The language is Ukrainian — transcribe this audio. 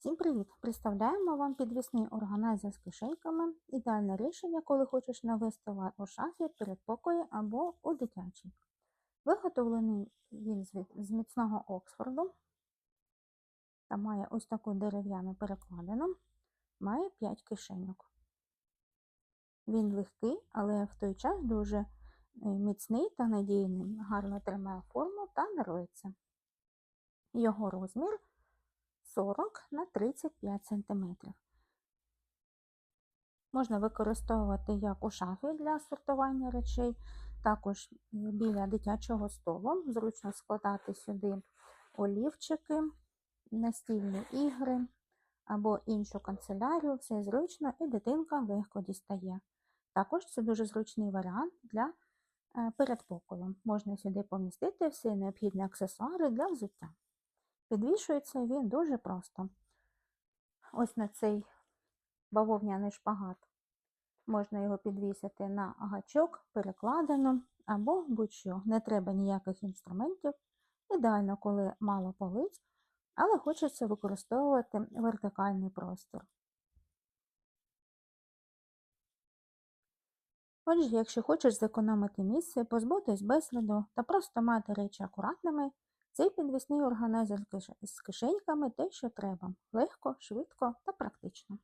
Всім привіт! Представляємо вам підвісний органайзер з кишеньками. Ідеальне рішення, коли хочеш навести лад у шафі, передпокої або у дитячій. Виготовлений він з міцного Оксфорду та має ось таку дерев'яну перекладину, має 5 кишеньок. Він легкий, але в той час дуже е, міцний та надійний, гарно тримає форму та не. Його розмір 40 на 35 см. Можна використовувати як у шафі для сортування речей, також біля дитячого столу. Зручно складати сюди олівчики, настільні ігри або іншу канцелярію. Все зручно і дитинка легко дістає. Також це дуже зручний варіант для е, передпокою. Можна сюди помістити всі необхідні аксесуари для взуття. Підвішується він дуже просто. Ось на цей бавовняний шпагат. Можна його підвісити на гачок, перекладину або будь-що. Не треба ніяких інструментів. Ідеально, коли мало полиць, але хочеться використовувати вертикальний простір. Отже, якщо хочеш зекономити місце, позбутись безладу та просто мати речі акуратними, цей підвісний органайзер з кишеньками те, що треба. Легко, швидко та практично.